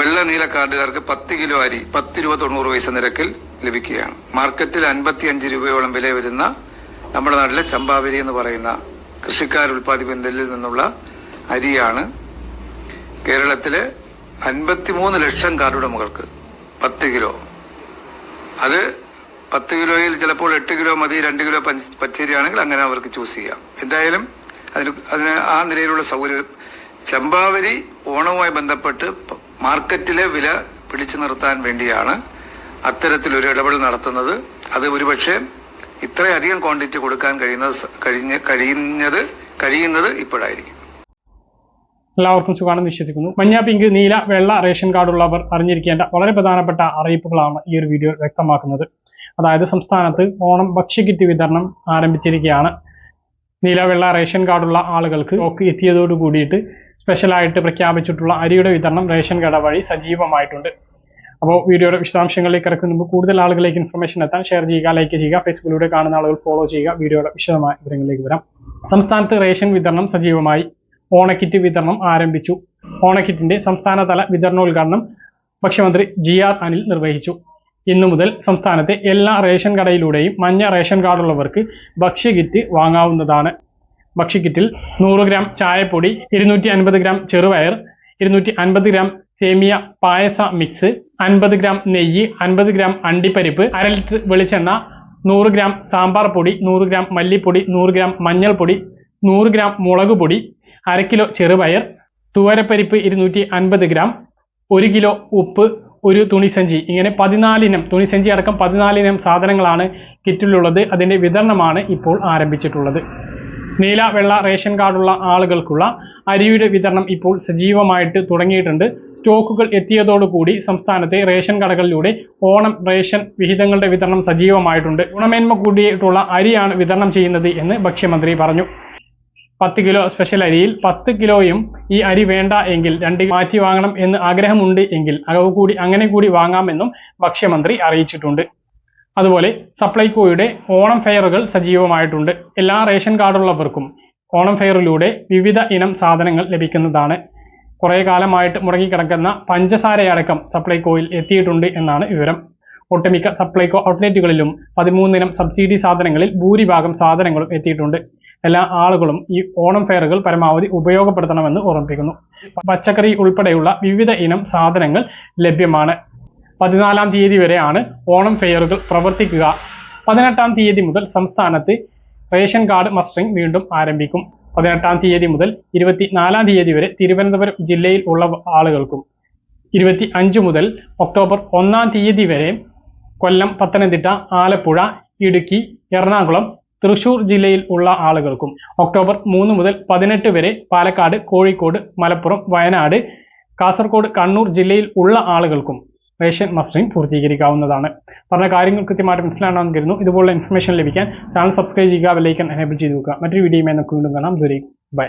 വെള്ള നീല കാർഡുകാർക്ക് പത്ത് കിലോ അരി പത്ത് രൂപ തൊണ്ണൂറ് പൈസ നിരക്കിൽ ലഭിക്കുകയാണ്. മാർക്കറ്റിൽ അൻപത്തി അഞ്ച് രൂപയോളം വില വരുന്ന നമ്മുടെ നാട്ടിലെ ചമ്പാവരി എന്ന് പറയുന്ന കൃഷിക്കാർ ഉൽപ്പാദിപ്പിക്കുന്ന നെല്ലിൽ നിന്നുള്ള അരിയാണ് കേരളത്തിലെ അൻപത്തിമൂന്ന് ലക്ഷം കാർഡുടമകൾക്ക് പത്ത് കിലോ. അത് പത്ത് കിലോയിൽ ചിലപ്പോൾ എട്ട് കിലോ മതി രണ്ട് കിലോ പച്ചരി ആണെങ്കിൽ അങ്ങനെ അവർക്ക് ചൂസ് ചെയ്യാം. എന്തായാലും അതിന് അതിന് ആ നിലയിലുള്ള സൗകര്യം ചമ്പാവരി ഓണവുമായി ബന്ധപ്പെട്ട് മാർക്കറ്റിലെ വില പിടിച്ചു നിർത്താൻ വേണ്ടിയാണ് അത്തരത്തിലൊരു ഇടപെടൽ നടത്തുന്നത്. അത് ഒരുപക്ഷെ ഇത്രയധികം ക്വാണ്ടിറ്റി കൊടുക്കാൻ കഴിയുന്നത് കഴിഞ്ഞ കഴിഞ്ഞത് കഴിയുന്നത് ഇപ്പോഴായിരിക്കും. എല്ലാവർക്കും സുഖാണെന്ന് വിശ്വസിക്കുന്നു. മഞ്ഞ പിങ്ക് നീല വെള്ള റേഷൻ കാർഡുള്ളവർ അറിഞ്ഞിരിക്കേണ്ട വളരെ പ്രധാനപ്പെട്ട അറിയിപ്പുകളാണ് ഈ ഒരു വീഡിയോ വ്യക്തമാക്കുന്നത്. അതായത് സംസ്ഥാനത്ത് ഓണം ഭക്ഷ്യക്കിറ്റ് വിതരണം ആരംഭിച്ചിരിക്കുകയാണ്. നീല വെള്ള റേഷൻ കാർഡുള്ള ആളുകൾക്ക് ഒക്കെ എത്തിയതോട് കൂടിയിട്ട് സ്പെഷ്യലായിട്ട് പ്രഖ്യാപിച്ചിട്ടുള്ള അരിയുടെ വിതരണം റേഷൻ കട വഴി സജീവമായിട്ടുണ്ട്. അപ്പോൾ വീഡിയോയുടെ വിശദാംശങ്ങളിലേക്ക് ഇറക്കുന്ന മുമ്പ് കൂടുതൽ ആളുകളിലേക്ക് ഇൻഫർമേഷൻ എത്താൻ ഷെയർ ചെയ്യുക ലൈക്ക് ചെയ്യുക ഫേസ്ബുക്കിലൂടെ കാണുന്ന ആളുകൾ ഫോളോ ചെയ്യുക വീഡിയോയുടെ വിശദമായ വിവരങ്ങളിലേക്ക് വരാം. സംസ്ഥാനത്ത് റേഷൻ വിതരണം സജീവമായി. ഓണക്കിറ്റ് വിതരണം ആരംഭിച്ചു. ഓണക്കിറ്റിന്റെ സംസ്ഥാനതല വിതരണോദ്ഘാടനം ഭക്ഷ്യമന്ത്രി ജി ആർ അനിൽ നിർവഹിച്ചു. ഇന്നു മുതൽ സംസ്ഥാനത്തെ എല്ലാ റേഷൻ കടയിലൂടെയും മഞ്ഞ റേഷൻ കാർഡുള്ളവർക്ക് ഭക്ഷ്യകിറ്റ് വാങ്ങാവുന്നതാണ്. ഭക്ഷ്യക്കിറ്റിൽ നൂറ് ഗ്രാം ചായപ്പൊടി ഇരുന്നൂറ്റി അൻപത് ഗ്രാം ചെറുപയർ ഇരുന്നൂറ്റി അൻപത് ഗ്രാം സേമിയ പായസ മിക്സ് അൻപത് ഗ്രാം നെയ്യ് അൻപത് ഗ്രാം അണ്ടിപ്പരിപ്പ് അര ലിറ്റർ വെളിച്ചെണ്ണ നൂറ് ഗ്രാം സാമ്പാർ പൊടി നൂറ് ഗ്രാം മല്ലിപ്പൊടി നൂറ് ഗ്രാം മഞ്ഞൾപ്പൊടി നൂറ് ഗ്രാം മുളക് പൊടി അര കിലോ ചെറുപയർ തുവരപ്പരിപ്പ് ഇരുന്നൂറ്റി അൻപത് ഗ്രാം ഒരു കിലോ ഉപ്പ് ഒരു തുണിസഞ്ചി ഇങ്ങനെ പതിനാലിനം തുണിസഞ്ചി അടക്കം പതിനാലിനം സാധനങ്ങളാണ് കിറ്റിലുള്ളത്. അതിന്റെ വിതരണമാണ് ഇപ്പോൾ ആരംഭിച്ചിട്ടുള്ളത്. നീല വെള്ള റേഷൻ കാർഡുള്ള ആളുകൾക്കുള്ള അരിയുടെ വിതരണം ഇപ്പോൾ സജീവമായിട്ട് തുടങ്ങിയിട്ടുണ്ട്. സ്റ്റോക്കുകൾ എത്തിയതോടുകൂടി സംസ്ഥാനത്തെ റേഷൻ കടകളിലൂടെ ഓണം റേഷൻ വിഹിതങ്ങളുടെ വിതരണം സജീവമായിട്ടുണ്ട്. ഗുണമേന്മ കൂടിയിട്ടുള്ള അരിയാണ് വിതരണം ചെയ്യുന്നത് എന്ന് ഭക്ഷ്യമന്ത്രി പറഞ്ഞു. പത്ത് കിലോ സ്പെഷ്യൽ അരിയിൽ പത്ത് കിലോയും ഈ അരി വേണ്ട എങ്കിൽ രണ്ട് മാറ്റി വാങ്ങണം എന്ന് ആഗ്രഹമുണ്ട് എങ്കിൽ അളവ് കൂടി അങ്ങനെ കൂടി വാങ്ങാമെന്നും ഭക്ഷ്യമന്ത്രി അറിയിച്ചിട്ടുണ്ട്. അതുപോലെ സപ്ലൈകോയുടെ ഓണം ഫെയറുകൾ സജീവമായിട്ടുണ്ട്. എല്ലാ റേഷൻ കാർഡുള്ളവർക്കും ഓണം ഫെയറിലൂടെ വിവിധ ഇനം സാധനങ്ങൾ ലഭിക്കുന്നതാണ്. കുറേ കാലമായിട്ട് മുടങ്ങിക്കിടക്കുന്ന പഞ്ചസാരയടക്കം സപ്ലൈകോയിൽ എത്തിയിട്ടുണ്ട് എന്നാണ് വിവരം. ഒട്ടുമിക്ക സപ്ലൈകോ ഔട്ട്ലെറ്റുകളിലും പതിമൂന്നിനം സബ്സിഡി സാധനങ്ങളിൽ ഭൂരിഭാഗം സാധനങ്ങളും എത്തിയിട്ടുണ്ട്. എല്ലാ ആളുകളും ഈ ഓണം ഫെയറുകൾ പരമാവധി ഉപയോഗപ്പെടുത്തണമെന്ന് ഓർമ്മിപ്പിക്കുന്നു പച്ചക്കറി ഉൾപ്പെടെയുള്ള വിവിധ ഇനം സാധനങ്ങൾ ലഭ്യമാണ്. പതിനാലാം തീയതി വരെയാണ് ഓണം ഫെയറുകൾ പ്രവർത്തിക്കുക. പതിനെട്ടാം തീയതി മുതൽ സംസ്ഥാനത്ത് റേഷൻ കാർഡ് മസ്റ്ററിംഗ് വീണ്ടും ആരംഭിക്കും. പതിനെട്ടാം തീയതി മുതൽ ഇരുപത്തിനാലാം തീയതി വരെ തിരുവനന്തപുരം ജില്ലയിൽ ഉള്ള ആളുകൾക്കും. ഇരുപത്തി അഞ്ച് മുതൽ ഒക്ടോബർ ഒന്നാം തീയതി വരെ കൊല്ലം പത്തനംതിട്ട ആലപ്പുഴ ഇടുക്കി എറണാകുളം തൃശൂർ ജില്ലയിൽ ഉള്ള ആളുകൾക്കും. ഒക്ടോബർ മൂന്ന് മുതൽ പതിനെട്ട് വരെ പാലക്കാട് കോഴിക്കോട് മലപ്പുറം വയനാട് കാസർഗോഡ് കണ്ണൂർ ജില്ലയിൽ ഉള്ള ആളുകൾക്കും. റേഷൻ മസ്റ്ററിംഗ് പൂർത്തീകരിക്കാവുന്നതാണ്. പറഞ്ഞ കാര്യങ്ങൾ കൃത്യമായിട്ട് മനസ്സിലാണെന്ന് കരുതുന്നു. ഇതുപോലുള്ള ഇൻഫർമേഷൻ ലഭിക്കാൻ ചാനൽ സബ്സ്ക്രൈബ് ചെയ്യുക ബെല്ലൈക്കൻ എനേബിൾ ചെയ്ത് വെക്കുക മറ്റൊരു വീഡിയോയുമായി നമുക്ക് വീണ്ടും കാണാം. ദുരൈ ബൈ